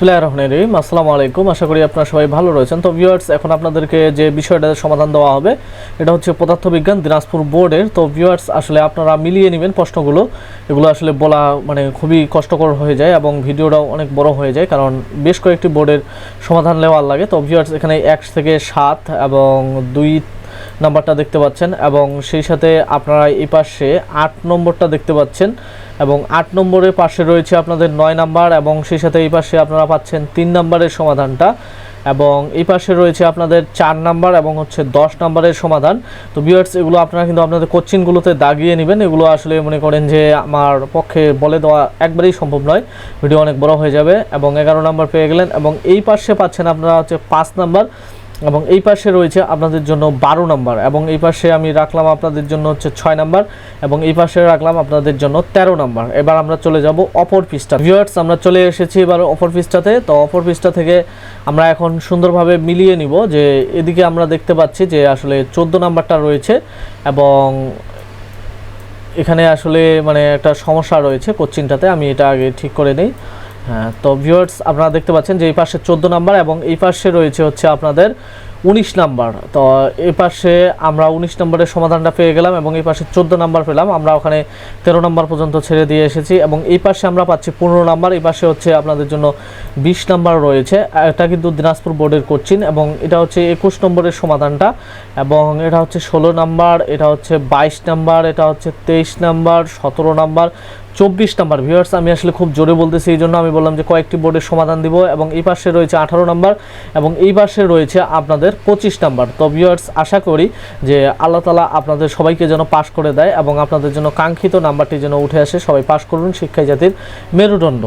বিসমিল্লাহির রহমানির রহিম। আসসালামু আলাইকুম। আশা করি আপনারা সবাই ভালো রয়েছেন। তো ভিউয়ার্স এখন আপনাদেরকে যে বিষয়টা সমাধান দেওয়া হবে, এটা হচ্ছে পদার্থবিজ্ঞান দিনাজপুর বোর্ডের। তো ভিউয়ার্স আসলে আপনারা মিলিয়ে নেবেন প্রশ্নগুলো। এগুলো আসলে বলা মানে খুবই কষ্টকর হয়ে যায় এবং ভিডিওটাও অনেক বড় হয়ে যায়, কারণ বেশ কয়েকটি বোর্ডের সমাধান নেওয়ার লাগে। তো ভিউয়ার্স এখানে এক থেকে সাত এবং দুই নাম্বারটা দেখতে পাচ্ছেন এবং সেই সাথে আপনারা এই পাশে আট নম্বরটা দেখতে পাচ্ছেন এবং আট নম্বরের পাশে রয়েছে আপনাদের নয় নাম্বার এবং সেই সাথে এই পাশে আপনারা পাচ্ছেন তিন নাম্বারের সমাধানটা এবং এই পাশে রয়েছে আপনাদের চার নাম্বার এবং হচ্ছে দশ নাম্বারের সমাধান। তো বিয়ার্স এগুলো আপনারা কিন্তু আপনাদের কোচিংগুলোতে দাগিয়ে নেবেন। এগুলো আসলে মনে করেন যে আমার পক্ষে বলে দেওয়া একবারেই সম্ভব নয়। ভিডিও অনেক বড় হয়ে যাবে এবং এগারো নাম্বার পেয়ে গেলেন এবং এই পাশে পাচ্ছেন আপনারা হচ্ছে পাঁচ নাম্বার। এবং এই পাশে রয়েছে আপনাদের জন্য বারো নাম্বার, এবং এই পাশে আমি রাখলাম আপনাদের জন্য হচ্ছে ছয় নাম্বার, এবং এই পাশে রাখলাম আপনাদের জন্য তেরো নাম্বার। এবার আমরা চলে যাব অপর পৃষ্ঠা। ভিউয়ার্স আমরা চলে এসেছি এবার অপর পৃষ্ঠাতে। তো অপর পৃষ্ঠা থেকে আমরা এখন সুন্দরভাবে মিলিয়ে নিব যে এদিকে আমরা দেখতে পাচ্ছি যে আসলে চোদ্দ নাম্বারটা রয়েছে, এবং এখানে আসলে মানে একটা সমস্যা রয়েছে কোচিনটাতে। আমি এটা আগে ঠিক করে নিই। হ্যাঁ তো ভিউয়ার্স আপনারা দেখতে পাচ্ছেন যে এই পাশে চোদ্দ নাম্বার এবং এই পাশে রয়েছে হচ্ছে আপনাদের উনিশ নাম্বার। তো এই পাশে আমরা উনিশ নম্বরের সমাধানটা পেয়ে গেলাম এবং এই পাশে চোদ্দ নাম্বার পেলাম। আমরা ওখানে তেরো নাম্বার পর্যন্ত ছেড়ে দিয়ে এসেছি এবং এই পাশে আমরা পাচ্ছি পনেরো নাম্বার। এই পাশে হচ্ছে আপনাদের জন্য বিশ নাম্বার রয়েছে। এটা কিন্তু দিনাজপুর বোর্ডের কোচিন এবং এটা হচ্ছে একুশ নম্বরের সমাধানটা এবং এটা হচ্ছে ষোলো নাম্বার, এটা হচ্ছে বাইশ নাম্বার, এটা হচ্ছে তেইশ নাম্বার, সতেরো নাম্বার, চব্বিশ নাম্বার। ভিউয়ার্স, আমি আসলে খুব জোরে বলতেছি, এই জন্য আমি বললাম যে কয়েকটি বোর্ডের সমাধান দিব এবং এই পাশে রয়েছে আঠারো নাম্বার এবং এই পাশে রয়েছে আপনাদের পঁচিশ নাম্বার। তো ভিউয়ার্স আশা করি যে আল্লাহ তালা আপনাদের সবাইকে যেন পাশ করে দেয় এবং আপনাদের জন্য কাঙ্ক্ষিত নাম্বারটি যেন উঠে আসে, সবাই পাশ করুন শিক্ষায় জাতির মেরুদণ্ড।